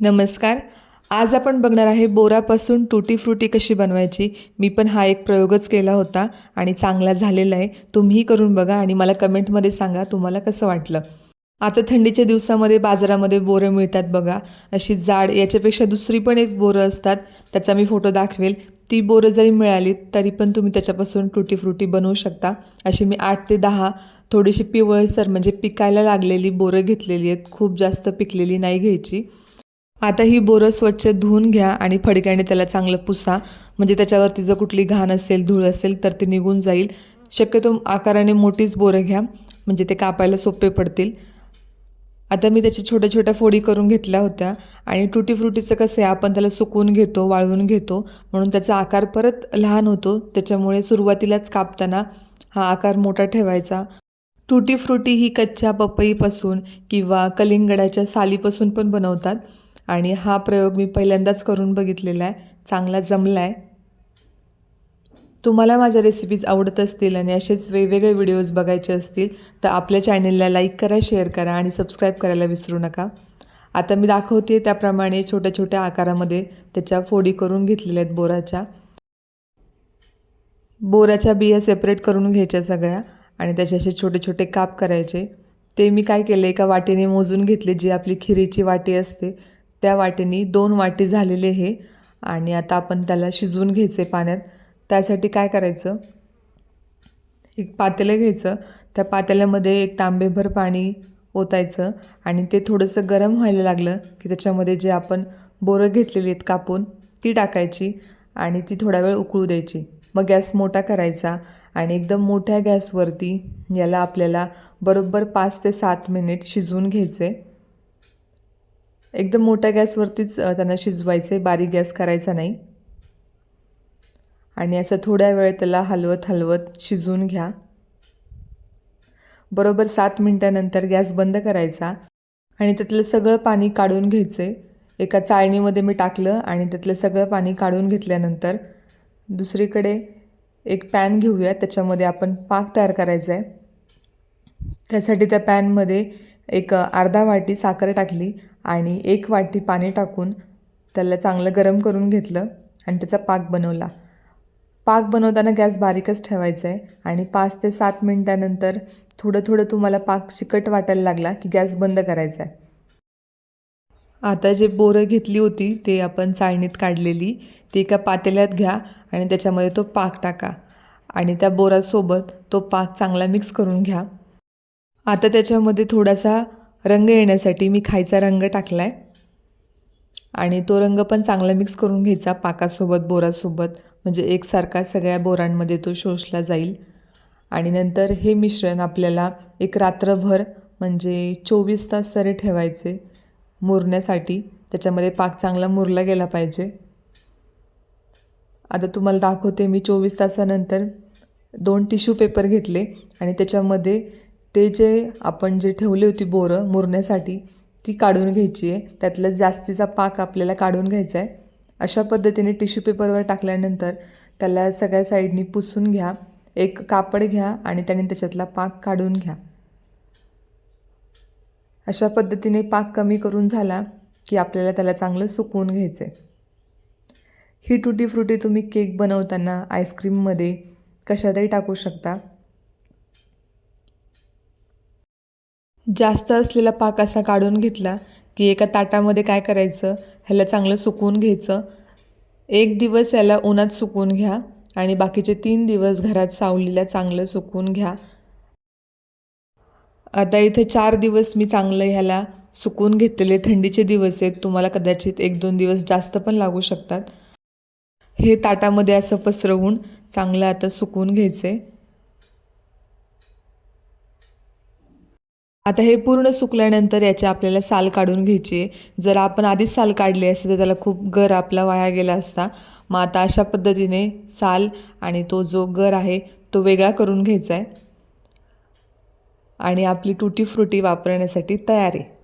नमस्कार. आज आपण बघणार आहे बोरापासून टुटी फ्रुटी कशी बनवायची. मी पण हा एक प्रयोगच केला होता आणि चांगला झालेला आहे. तुम्हीही करून बघा आणि मला कमेंटमध्ये सांगा तुम्हाला कसं वाटलं. आता थंडीच्या दिवसामध्ये बाजारामध्ये बोरं मिळतात बघा. अशी जाड याच्यापेक्षा दुसरी पण एक बोरं असतात. त्याचा मी फोटो दाखवेल. ती बोरं जरी मिळाली तरी पण तुम्ही त्याच्यापासून टुटी फ्रुटी बनवू शकता. अशी मी आठ ते दहा थोडीशी पिवळसर म्हणजे पिकायला लागलेली बोरं घेतलेली आहेत. खूप जास्त पिकलेली नाही घ्यायची. आता ही बोरं स्वच्छ धुवून घ्या आणि फडक्याने त्याला चांगलं पुसा. म्हणजे त्याच्यावरती जर कुठली घाण असेल धूळ असेल तर ती निघून जाईल. शक्यतो आकाराने मोठीच बोरं घ्या. म्हणजे ते कापायला सोपे पडतील. आता मी त्याच्या छोट्या छोट्या फोडी करून घेतल्या होत्या. आणि टुटी फ्रुटीचं कसं आहे आपण त्याला सुकवून घेतो वाळवून घेतो. म्हणून त्याचा आकार परत लहान होतो. त्याच्यामुळे सुरुवातीलाच कापताना हा आकार मोठा ठेवायचा. टुटी फ्रुटी ही कच्च्या पपईपासून किंवा कलिंगडाच्या सालीपासून पण बनवतात. आणि हा प्रयोग मी पहिल्यांदाच करून बघितलेला आहे. चांगला जमला आहे. तुम्हाला माझ्या रेसिपीज आवडत असतील आणि असेच वेगवेगळे व्हिडिओज बघायचे असतील तर आपल्या चॅनेलला लाईक करा शेअर करा आणि सबस्क्राईब करायला विसरू नका. आता मी दाखवते त्याप्रमाणे छोट्या छोट्या आकारामध्ये त्याच्या फोडी करून घेतलेल्या आहेत बोराच्या. बोराच्या बिया सेपरेट करून घ्यायच्या सगळ्या आणि त्याचे असे छोटे छोटे काप करायचे. ते मी काय केलं एका वाटीने मोजून घेतले जी आपली खिरीची वाटी असते त्या वाटीने दोन वाटी झालेले हे आणि आता आपण त्याला शिजवून घ्यायचे पाण्यात. त्यासाठी काय करायचं? एक पातेलं घ्यायचं. त्या पातेल्यामध्ये एक तांबेभर पाणी ओतायचं आणि ते थोडंसं गरम व्हायला लागलं की त्याच्यामध्ये जे आपण बोरं घेतलेली आहेत कापून ती टाकायची आणि ती थोडा वेळ उकळू द्यायची. मग गॅस मोठा करायचा आणि एकदम मोठ्या गॅसवरती याला आपल्याला बरोबर पाच ते सात मिनिट शिजवून घ्यायचे. एकदम मोठ्या गॅसवरतीच त्यांना त्यांना शिजवायचे बारीक गॅस करायचा नाही. आणि असं थोड्या वेळ त्याला हलवत हलवत शिजवून घ्या. बरोबर सात मिनटानंतर गॅस बंद करायचा आणि त्यातलं सगळं पाणी काढून घ्यायचे एका चाळणीमध्ये मी टाकलं आणि त्यातलं सगळं पाणी काढून घेतल्यानंतर दुसरीकडे एक पॅन घेऊया त्याच्यामध्ये आपण पाक तयार करायचा आहे त्यासाठी त्या पॅनमध्ये एक अर्धा वाटी साखर टाकली आणि एक वाटी पाणी टाकून त्याला चांगलं गरम करून घेतलं आणि त्याचा पाक बनवला. पाक बनवताना गॅस बारीकच ठेवायचा आहे आणि पाच ते सात मिनटानंतर थोडं थोडं तुम्हाला पाक चिकट वाटायला लागला की गॅस बंद करायचा आहे आता जे बोरं घेतली होती ते आपण चाळणीत काढलेली ती एका पातेल्यात घ्या आणि त्याच्यामध्ये तो पाक टाका आणि त्या बोरासोबत तो पाक चांगला मिक्स करून घ्या. आता त्याच्यामध्ये थोडासा रंग येण्यासाठी मी खायचा रंग टाकला आहे आणि तो रंग पण चांगला मिक्स करून घ्यायचा पाकासोबत बोरासोबत. म्हणजे एकसारखा सगळ्या बोरांमध्ये तो शोषला जाईल. आणि नंतर हे मिश्रण आपल्याला एक रात्रभर म्हणजे चोवीस तास तरी ठेवायचे मुरण्यासाठी. त्याच्यामध्ये पाक चांगला मुरला गेला पाहिजे. आता तुम्हाला दाखवते मी चोवीस तासानंतर दोन टिश्यू पेपर घेतले आणि त्याच्यामध्ये ते जे आपण जे ठेवली होती बोरं मुरण्यासाठी ती काढून घ्यायची आहे. त्यातला जास्तीचा पाक आपल्याला काढून घ्यायचा आहे. अशा पद्धतीने टिश्यू पेपरवर टाकल्यानंतर त्याला सगळ्या साईडनी पुसून घ्या. एक कापड घ्या आणि त्याने त्याच्यातला पाक काढून घ्या. अशा पद्धतीने पाक कमी करून झाला की आपल्याला त्याला चांगलं सुकवून घ्यायचं आहे. ही टुटी फ्रुटी तुम्ही केक बनवताना आईस्क्रीममध्ये कशातही टाकू शकता. जास्त असलेला पाक असा काढून घेतला की एका ताटामध्ये काय करायचं? ह्याला चांगलं सुकवून घ्यायचं. एक दिवस याला उन्हात सुकवून घ्या आणि बाकीचे तीन दिवस घरात सावलीला चांगलं सुकवून घ्या. आता इथे चार दिवस मी चांगलं ह्याला सुकवून घेतलेले थंडीचे दिवस आहेत. तुम्हाला कदाचित एक दोन दिवस जास्त पण लागू शकतात. हे ताटामध्ये असं पसरवून चांगलं आता सुकवून घ्यायचं आता हे पूर्ण सुकल्यानंतर याचे आपल्याला साल काढून घ्यायची आहे. जर आपण आधीच साल काढली असते तर त्याला खूप गर आपला वाया गेला असता. मग आता अशा पद्धतीने साल आणि तो जो गर आहे तो वेगळा करून घ्यायचा आहे. आणि आपली टुटी फ्रुटी वापरण्यासाठी तयार आहे.